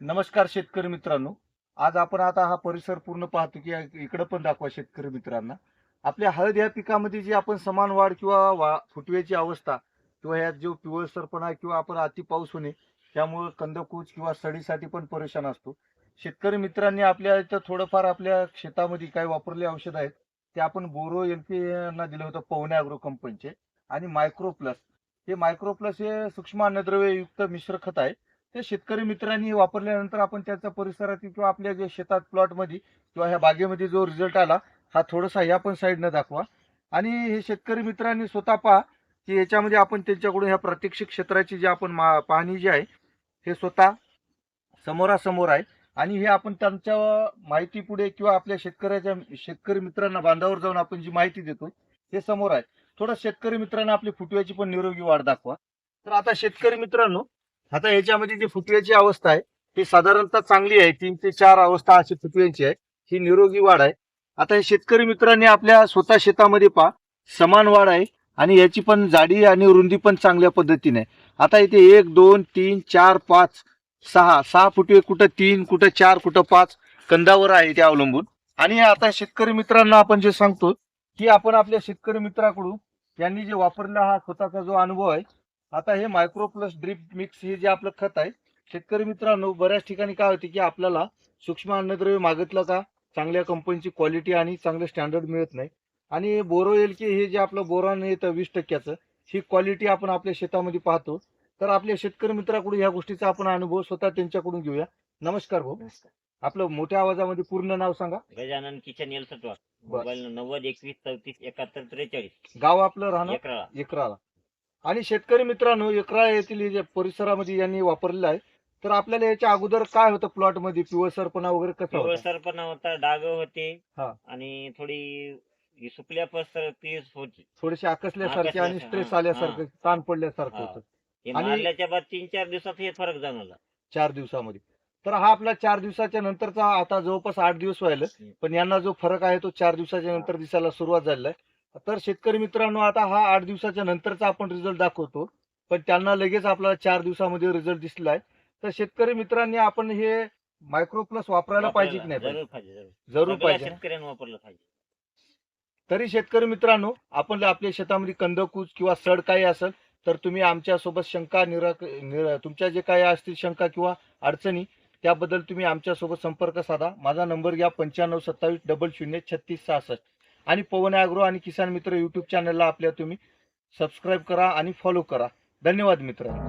नमस्कार शेतकरी मित्रांनो. आज आपण आता हा परिसर पूर्ण पाहतो की इकडं पण दाखवा शेतकरी मित्रांना. आपल्या हळद या पिकामध्ये जी आपण समान वाढ किंवा वा फुटव्याची अवस्था किंवा ह्यात जो पिवळसरपणा किंवा आपण अति पाऊस होणे त्यामुळे कंदकूच किंवा सडीसाठी पण परेशान असतो. शेतकरी मित्रांनी आपल्या इथं थोडंफार आपल्या शेतामध्ये काही वापरले औषध आहेत. ते आपण बोरो एल पी यांना दिलं होतं पवने अॅग्रो कंपनीचे आणि मायक्रो प्लस हे मायक्रो प्लस हे सूक्ष्म अन्नद्रव्य युक्त मिश्र खत आहे. त्या शेतकरी मित्रांनी वापरल्यानंतर आपण त्याचा परिसरातील किंवा आपल्या जे शेतात प्लॉटमध्ये किंवा ह्या बागेमध्ये जो रिझल्ट आला हा थोडासा ह्या पण साईडनं दाखवा. आणि हे शेतकरी मित्रांनी स्वतः पहा की याच्यामध्ये आपण त्यांच्याकडून ह्या प्रात्यक्षिक क्षेत्राची जी आपण मा- पाहणी जी आहे हे स्वतः समोरासमोर आहे. आणि हे आपण त्यांच्या माहिती पुढे किंवा आपल्या शेतकऱ्याच्या शेतकरी मित्रांना बांधावर जाऊन आपण जी माहिती देतो हे समोर आहे. थोडं शेतकरी मित्रांना आपली फुटव्याची पण निरोगी वाढ दाखवा. तर आता शेतकरी मित्रांनो आता याच्यामध्ये जी फुटव्याची अवस्था आहे ती साधारणतः चांगली आहे. तीन ते चार अवस्था अशी फुटव्यांची आहे. ही निरोगी वाढ आहे. आता हे शेतकरी मित्रांनी आपल्या स्वतः शेतामध्ये पहा समान वाढ आहे आणि याची पण जाडी आणि रुंदी पण चांगल्या पद्धतीने आता इथे एक दोन तीन चार पाच सहा सहा फुटवे कुठं तीन कुठं चार कुठं पाच कंदावर आहे ते अवलंबून. आणि आता शेतकरी मित्रांना आपण जे सांगतो की आपण आपल्या शेतकरी मित्राकडून यांनी जे वापरला हा स्वतःचा जो अनुभव आहे आता हे मायक्रो प्लस ड्रिप मिक्स हे जे आपलं खत आहे शेतकरी मित्रांनो बऱ्याच ठिकाणी काय होते की आपल्याला सूक्ष्म अन्नद्रव्य मागितलं का चांगल्या कंपनीची क्वालिटी आणि चांगलं स्टँडर्ड मिळत नाही. आणि बोरो एल के हे जे आपलं बोरॉन येतं वीस टक्क्याचं ही क्वालिटी आपण आपल्या शेतामध्ये पाहतो. तर आपल्या शेतकरी मित्राकडून ह्या गोष्टीचा आपण अनुभव स्वतः त्यांच्याकडून घेऊया. नमस्कार भाऊ. आपलं मोठ्या आवाजामध्ये पूर्ण नाव सांगा. गजानन किचन एलसटवा मोबाईल नव्वद एकवीस चौतीस एकाहत्तर त्रेचाळीस. गाव आपलं राहणं? एकराळा. एकराला आणि शेतकरी मित्रांनो एकरा येथील जे परिसरामध्ये यांनी वापरलेलं आहे तर आपल्याला याच्या अगोदर काय होतं प्लॉटमध्ये पिवळसरपणा वगैरे कसं होतं? पिवळसरपणा होता डाग होते. हा. आणि थोडी ही सुकल्या पसर होती. थोडेसे आकसल्यासारखे आणि स्ट्रेस हा, आल्यासारखं ताण पडल्यासारखं हा. होतं. हे आणि- मारल्याच्या बाद तीन चार दिवसात हे फरक जाणवला. चार दिवसामध्ये. तर हा आपला चार दिवसाच्या नंतरचा आता जवळपास आठ दिवस व्हायला पण यांना जो फरक आहे तो चार दिवसाच्या नंतर दिसायला सुरुवात झालेला आहे. तर शेतकरी मित्रांनो आता हा आठ दिवसाच्या नंतरचा आपण रिझल्ट दाखवतो. पण त्यांना लगेच आपल्याला चार दिवसामध्ये रिझल्ट दिसला आहे तर शेतकरी मित्रांनी आपण हे मायक्रो प्लस वापरायला पाहिजे की नाही? जरूर पाहिजे? शेतकऱ्यांनी वापरलं तरी शेतकरी मित्रांनो आपण आपल्या शेतामध्ये कंदकूज किंवा सड काही असेल तर तुम्ही आमच्यासोबत शंका निराक निर तुमच्या जे काही असतील शंका किंवा अडचणी त्याबद्दल तुम्ही आमच्यासोबत संपर्क साधा. माझा नंबर घ्या पंच्याण्णव सत्तावीस डबल शून्य छत्तीस सहासष्ट. आणि पवन ॲग्रो आणि किसान मित्र यूट्यूब चॅनलला आपल्या तुम्ही सबस्क्राईब करा आणि फॉलो करा. धन्यवाद मित्रांनो.